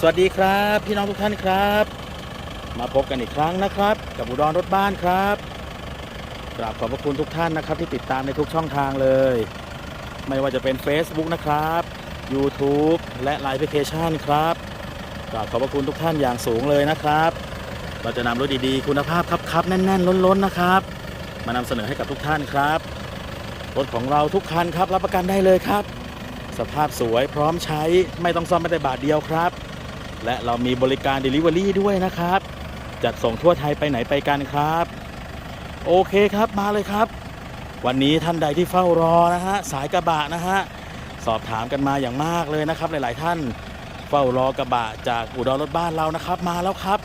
สวัสดีครับ พี่น้องทุกท่านครับ มาพบกันอีกครั้งนะครับ กับอุดรรถบ้านครับกราบขอบพระคุณทุกท่านนะครับ ที่ติดตามในทุกช่องทางเลย ไม่ว่าจะเป็น Facebook นะครับ YouTube และไลน์แอปพลิเคชันครับกราบขอบพระคุณทุกท่านอย่างสูงเลยนะครับ เราจะนำรถดีๆ คุณภาพครับๆแน่นๆ ล้นๆนะครับ มานำเสนอให้กับทุกท่านครับรถของเราทุกคันครับรับประกันได้เลยครับ สภาพสวยพร้อมใช้ไม่ต้องซ่อมไม่แต่บาทเดียวครับ และเรามีบริการ Delivery ด้วยนะครับ จัดส่งทั่วไทยไปไหนไปกันครับ โอเคครับมาเลยครับ วันนี้ท่านใดที่เฝ้ารอนะฮะสายกระบะนะฮะสอบถามกันมาอย่างมากเลยนะครับ หลาย ๆ ท่านเฝ้ารอกระบะจากอุดรรถบ้านเรานะครับ มาแล้วครับ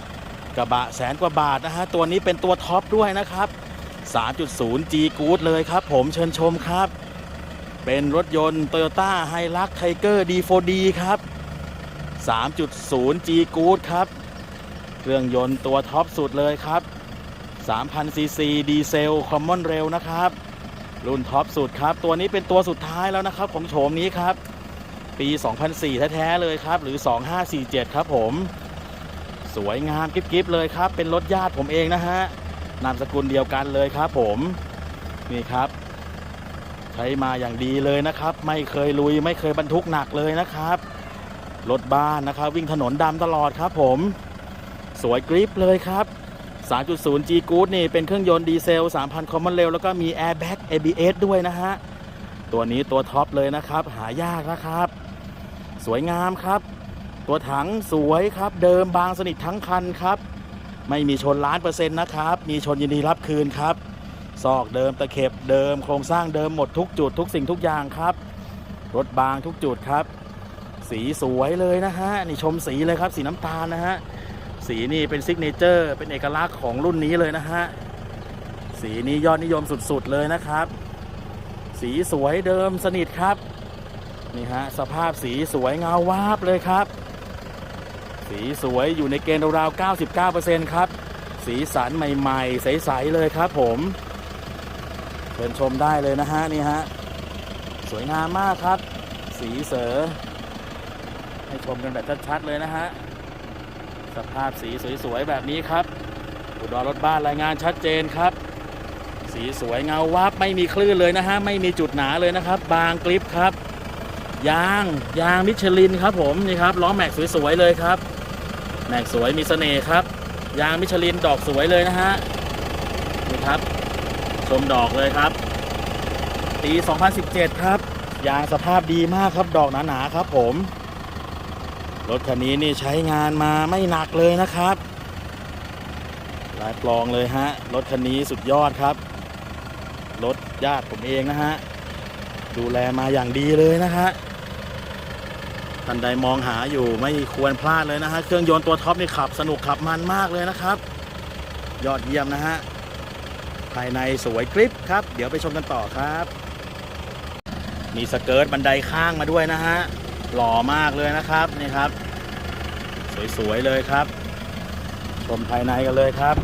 กระบะแสนกว่าบาทนะฮะตัวนี้เป็นตัวท็อปด้วยนะครับ 3.0 G Good เลยครับ ผมเชิญชมครับ เป็นรถยนต์ Toyota Hilux Tiger D4D ครับ 3.0 G Good ครับ เครื่องยนต์ตัวท็อปสุดเลยครับ 3,000 ซีซีดีเซล Common Rail นะครับ รุ่นท็อปสุดครับ ตัวนี้เป็นตัวสุดท้ายแล้วนะครับ ของโฉมนี้ครับ ปี 2004 แท้ ๆ เลยครับ หรือ 2547 ครับผม สวยงามกิ๊บๆเลยครับ เป็นรถญาติผมเองนะฮะ นามสกุลเดียวกันเลยครับผม นี่ครับใช้มาอย่างดีเลยนะครับ ไม่เคยลุยไม่เคยบรรทุกหนักเลยนะครับ รถบ้านนะครับ วิ่งถนนดำตลอดครับผม สวยกริปเลยครับ 3.0 G Good นี่เป็นเครื่องยนต์ดีเซล 3,000 Common Rail แล้วก็มี Airbag ABS ด้วยนะฮะ ตัวนี้ตัวท็อปเลยนะครับ หายากนะครับ สวยงามครับ ตัวถังสวยครับ เดิมบางสนิททั้งคันครับ ไม่มีชนล้านเปอร์เซ็นต์นะครับ มีชนยินดีรับคืนครับซอกเดิมตะเข็บเดิมโครงสร้างเดิมหมดทุกจุดทุกสิ่งทุกอย่างครับ รถบางทุกจุดครับ สีสวยเลยนะฮะนี่ชมสีเลยครับสีน้ำตาลนะฮะสีนี่เป็นซิกเนเจอร์เป็นเอกลักษณ์ของรุ่นนี้เลยนะฮะสีนี้ยอดนิยมสุดๆเลยนะครับ สีสวยเดิมสนิทครับนี่ฮะสภาพสีสวยเงาวาบเลยครับ สีสวยอยู่ในเกณฑ์ราวๆ99%ครับสีสันใหม่ๆ ใสๆเลยครับผมเชิญชมได้เลยนะฮะนี่ฮะสวยงามมากครับ สีเสือ ให้ชมกันแบบชัดๆเลยนะฮะ สภาพสีสวยๆแบบนี้ครับ อุดรรถบ้านรายงานชัดเจนครับ สีสวยเงาวับไม่มีคลื่นเลยนะฮะ ไม่มีจุดหนาเลยนะครับ บางกริปครับ ยางยางมิชลินครับผมนี่ครับล้อแม็กสวยๆเลยครับ แม็กสวยมีเสน่ห์ครับ ยางมิชลินดอกสวยเลยนะฮะนี่ครับ ชมดอกเลยครับปี 2017 ครับ ยางสภาพดีมากครับ ดอกหนาๆครับผม รถคันนี้นี่ใช้งานมาไม่หนักเลยนะครับลายปลองเลยฮะ รถคันนี้สุดยอดครับ รถญาติผมเองนะฮะ ดูแลมาอย่างดีเลยนะฮะท่านใดมองหาอยู่ไม่ควรพลาดเลยนะฮะ เครื่องยนต์ตัวท็อปนี่ขับสนุกขับมันมากเลยนะครับ ยอดเยี่ยมนะฮะ ภายในสวยกริปครับ เดี๋ยวไปชมกันต่อครับ มีสเกิร์ตบันไดข้างมาด้วยนะฮะ หล่อมากเลยนะครับนี่ครับ สวยๆเลยครับ ชมภายในกันเลยครับ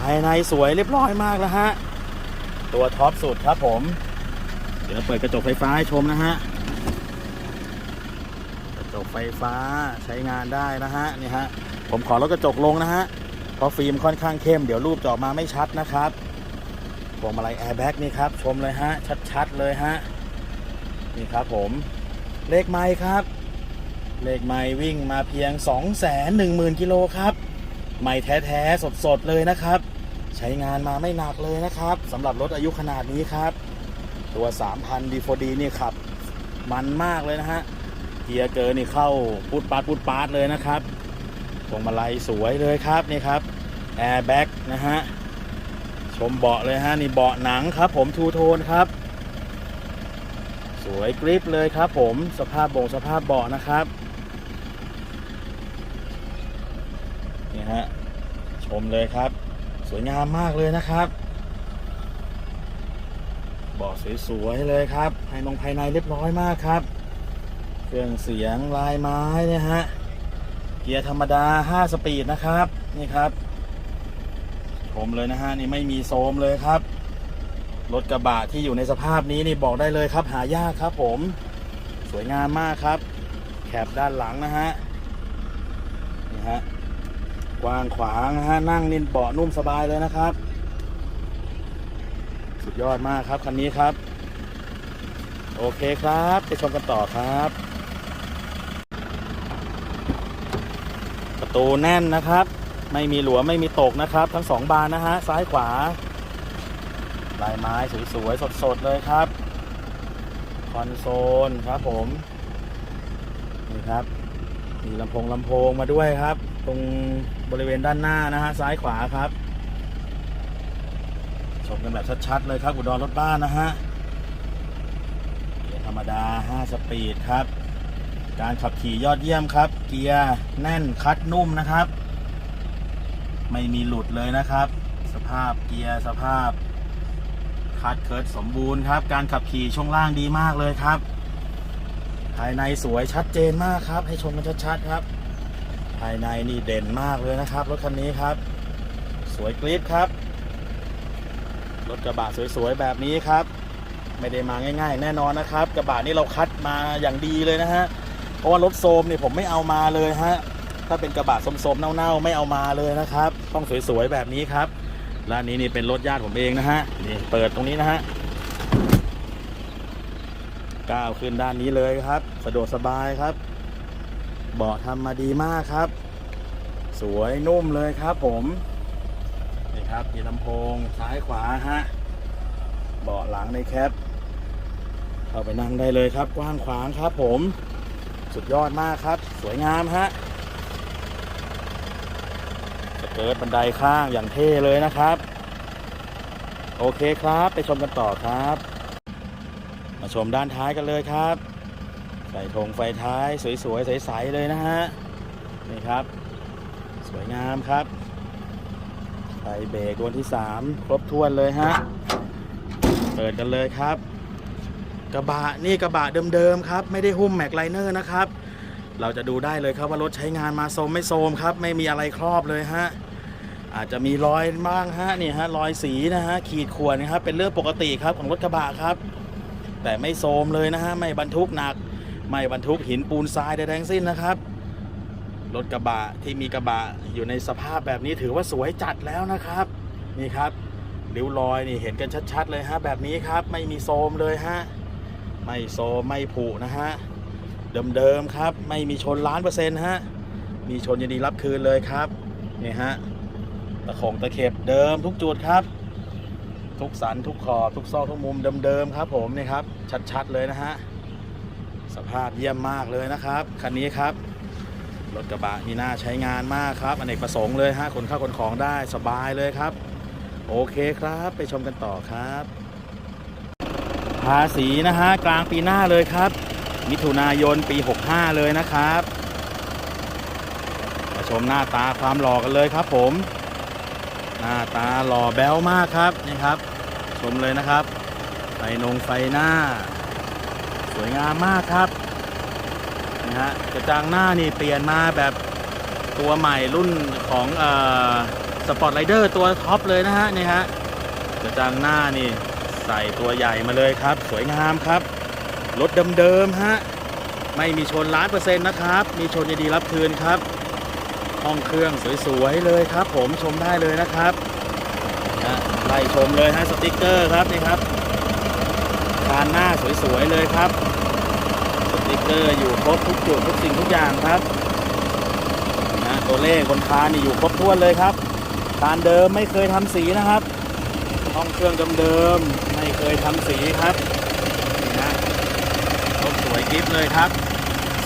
ภายในสวยเรียบร้อยมากแล้วฮะตัวท็อปสุดครับผม เดี๋ยวเปิดกระจกไฟฟ้าให้ชมนะฮะกระจกไฟฟ้าใช้งานได้นะฮะนี่ฮะผมขอลดกระจกลงนะฮะเพราะฟิล์มค่อนข้างเข้มเดี๋ยวรูปจะออกมาไม่ชัดนะครับพวงมาลัยแอร์แบ็กนี่ครับ ชมเลยฮะ ชัดๆเลยฮะ นี่ครับผมเลขไม้ครับ เลขไม้วิ่งมาเพียง 2 1 0 0 0 0กิโลครับไม้แท้ๆสดๆเลยนะครับ ใช้งานมาไม่หนักเลยนะครับสำหรับรถอายุขนาดนี้ครับ ตัว 3,000 D4D นี่ขับ มันมากเลยนะฮะเกียร์เกินนี่เข้าปุดปาดปุดปาดเลยนะครับพวงมาลัยสวยเลยครับนี่ครับแอร์แบ็กนะฮะชมเบาะเลยฮะนี่เบาะหนังครับ ผมทูโทนครับ วยกริปเลยครับผมสภาพโบกสภาพเบาะนะครับนี่ฮะชมเลยครับ สวยงามมากเลยนะครับเบาะสวยๆเลยครับภายนงภายในเรียบร้อยมากครับ เครื่องเสียงลายไม้นี่ฮะเกียร์ธรรมดา 5 สปีดนะครับนี่ครับชมเลยนะฮะนี่ไม่มีโซมเลยครับ รถกระบะที่อยู่ในสภาพนี้นี่บอกได้เลยครับ หายากครับผม สวยงามมากครับแคบด้านหลังนะฮะนี่ฮะกว้างขวางนะฮะนั่งนินเบาะนุ่มสบายเลยนะครับ สุดยอดมากครับคันนี้ครับ โอเคครับไปชมกันต่อครับ ประตูแน่นนะครับ ไม่มีหลวมไม่มีตกนะครับ ทั้งสองบานนะฮะซ้ายขวา ลายไม้สวยๆสดๆเลยครับ คอนโซลครับผม นี่ครับ มีลำโพงลำโพงมาด้วยครับ ตรงบริเวณด้านหน้านะฮะซ้ายขวาครับ ชมกันแบบชัดๆเลยครับ อุดรรถบ้านนะฮะเกียร์ธรรมดา 5 สปีดครับ การขับขี่ยอดเยี่ยมครับ เกียร์แน่นคัดนุ่มนะครับ ไม่มีหลุดเลยนะครับ สภาพเกียร์สภาพ คัดเคิร์ดสมบูรณ์ครับ การขับขี่ช่วงล่างดีมากเลยครับ ภายในสวยชัดเจนมากครับ ให้ชมกันชัดๆครับ ภายในนี่เด่นมากเลยนะครับ รถคันนี้ครับ สวยกริ๊บครับ รถกระบะสวยๆแบบนี้ครับ ไม่ได้มาง่าย ๆ แน่นอนนะครับ กระบะนี่เราคัดมาอย่างดีเลยนะฮะเพราะว่ารถโซมเนี่ยผมไม่เอามาเลยฮะถ้าเป็นกระบะสมๆเน่าๆไม่เอามาเลยนะครับ ต้องสวยๆแบบนี้ครับ และนนี้นี่เป็นรถญาติผมเองนะฮะนี่เปิดตรงนี้นะฮะก้าวขึ้นด้านนี้เลยครับ สะดวกสบายครับเบาะทำมาดีมากครับ สวยนุ่มเลยครับผมนี่ครับมีลำโพงซ้ายขวาฮะเบาะหลังในแคปเข้าไปนั่งได้เลยครับ กว้างขวางครับผม สุดยอดมากครับ สวยงามฮะ เกิร์ตบันไดข้างอย่างเท่เลยนะครับ โอเคครับไปชมกันต่อครับ มาชมด้านท้ายกันเลยครับ ใส่ธงไฟท้ายสวยๆใสๆเลยนะฮะนี่ครับ สวยงามครับไฟเบรกวงที่ 3 ครบถ้วนเลยฮะเปิดกันเลยครับ กระบะนี่กระบะเดิมๆครับ ไม่ได้หุ้มแม็กไลเนอร์นะครับเราจะดูได้เลยครับว่ารถใช้งานมาโซมไม่โซมครับ ไม่มีอะไรครอบเลยฮะ อาจจะมีรอยบ้างฮะนี่ฮะรอยสีนะฮะขีดข่วนนะครับเป็นเรื่องปกติครับของรถกระบะครับ แต่ไม่โซมเลยนะฮะไม่บรรทุกหนัก ไม่บรรทุกหินปูนทรายใดทั้งสิ้นนะครับรถกระบะที่มีกระบะอยู่ในสภาพแบบนี้ถือว่าสวยจัดแล้วนะครับ นี่ครับริ้วรอยนี่เห็นกันชัดๆเลยฮะแบบนี้ครับไม่มีโซมเลยฮะไม่โซมไม่ผุนะฮะเดิมๆครับ ไม่มีชนล้านเปอร์เซ็นต์ฮะมีชนยินดีรับคืนเลยครับนี่ฮะ ตะขงตะเข็บเดิมทุกจุดครับ ทุกสันทุกขอบทุกซอกทุกมุมเดิมๆครับ ผมนี่ครับ ชัดๆเลยนะฮะสภาพเยี่ยมมากเลยนะครับคันนี้ครับรถกระบะนี่น่าใช้งานมากครับอเนกประสงค์เลยฮะขนข้าวขนของได้สบายเลยครับ โอเคครับ ไปชมกันต่อครับ ภาษีนะฮะกลางปีหน้าเลยครับ มิถุนายนปี 65 เลยนะครับมาชมหน้าตาความหล่อกันเลยครับผม หน้าตาหล่อแบ๊วมากครับนี่ครับ ชมเลยนะครับ ไฟนงไฟหน้า สวยงามมากครับนะฮะกระจังหน้านี่เปลี่ยนมาแบบตัวใหม่รุ่นของเอ่อสปอร์ตไรเดอร์ตัวท็อปเลยนะฮะนี่ฮะกระจังหน้านี่ใส่ตัวใหญ่มาเลยครับ สวยงามครับรถเดิมๆฮะไม่มีชนล้านเปอร์เซ็นต์นะครับ มีชนยินดีรับคืนครับ ห้องเครื่องสวยๆเลยครับ ผมชมได้เลยนะครับไล่ชมเลยฮะสติกเกอร์ครับนี่ครับคานหน้าสวยๆเลยครับ สติกเกอร์อยู่ครบทุกจุดทุกสิ่งทุกอย่างครับนะตัวเลขบนคานนี่อยู่ครบถ้วนเลยครับคานเดิมไม่เคยทำสีนะครับห้องเครื่องเดิมๆไม่เคยทำสีครับนี่นะรถสวยกิฟเลยครับ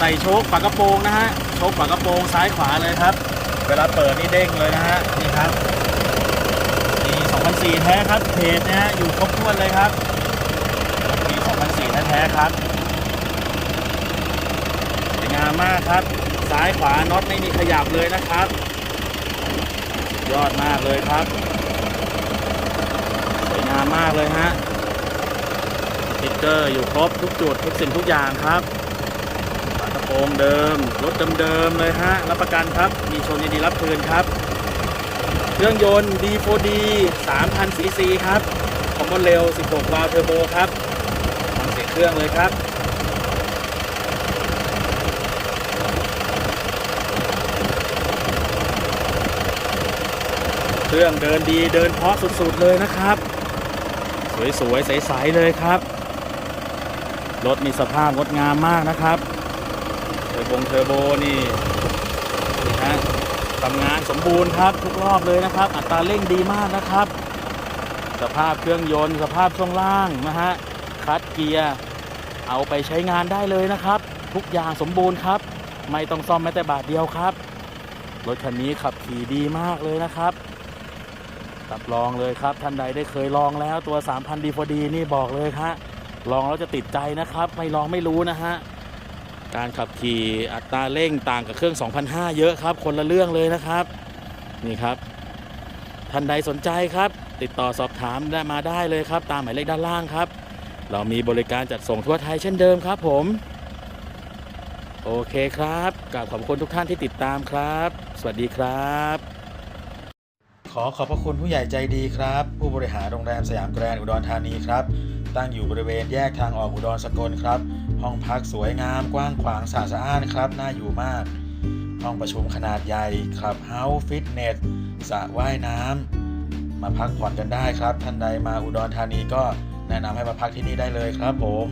ใส่โชคฝากระโปรงนะฮะโชคฝากระโปรงซ้ายขวาเลยครับ เวลาเปิดนี่เด้งเลยนะฮะนี่ครับปี2004แท้ครับเพจนะฮะอยู่ครบถ้วนเลยครับปี2004แท้ๆครับสวยงามมากครับ ซ้ายขวาน็อตไม่มีขยับเลยนะครับ ยอดมากเลยครับสวยงามมากเลยฮะติ๊กเกอร์อยู่ครบทุกจุดทุกสิ่งทุกอย่างครับ โครงเดิม รถเดิมๆเลยฮะ รับประกันครับ มีชนดีรับคืนครับ เครื่องยนต์ D4D 3,000ซีซีครับคอมมอนเร็ว 16 วาล์วเทอร์โบครับฟังเสียงเครื่องเลยครับเครื่องเดินดีเดินเพาะสุดๆเลยนะครับ สวยๆใสๆเลยครับ รถมีสภาพงดงามมากนะครับ บงเทอร์โบนี่นี่ฮะทำงานสมบูรณ์ครับทุกรอบเลยนะครับ อัตราเร่งดีมากนะครับ สภาพเครื่องยนต์ สภาพช่วงล่างนะฮะคัดเกียร์เอาไปใช้งานได้เลยนะครับ ทุกอย่างสมบูรณ์ครับ ไม่ต้องซ่อมแม้แต่บาทเดียวครับรถคันนี้ขับขี่ดีมากเลยนะครับรับรองเลยครับ ท่านใดได้เคยลองแล้วตัว 3,000 d 4 d นี่บอกเลยฮะลองแล้วจะติดใจนะครับ ไม่ลองไม่รู้นะฮะ การขับขี่อัตราเร่งต่างกับเครื่อง2,500เยอะครับ คนละเรื่องเลยนะครับ นี่ครับ ท่านใดสนใจครับ ติดต่อสอบถามได้มาได้เลยครับ ตามหมายเลขด้านล่างครับ เรามีบริการจัดส่งทั่วไทยเช่นเดิมครับผม โอเคครับกราบขอบคุณทุกท่านที่ติดตามครับ สวัสดีครับ ขอขอบพระคุณผู้ใหญ่ใจดีครับ ผู้บริหารโรงแรมสยามแกรนด์อุดรธานีครับ ตั้งอยู่บริเวณแยกทางออกอุดรสกลครับ ห้องพักสวยงามกว้างขวางสะอาดสะอ้านครับน่าอยู่มาก ห้องประชุมขนาดใหญ่ครับเฮาส์ฟิตเนสสระว่ายน้ำมาพักผ่อนกันได้ครับ ท่านใดมาอุดรธานีก็แนะนำให้มาพักที่นี่ได้เลยครับผม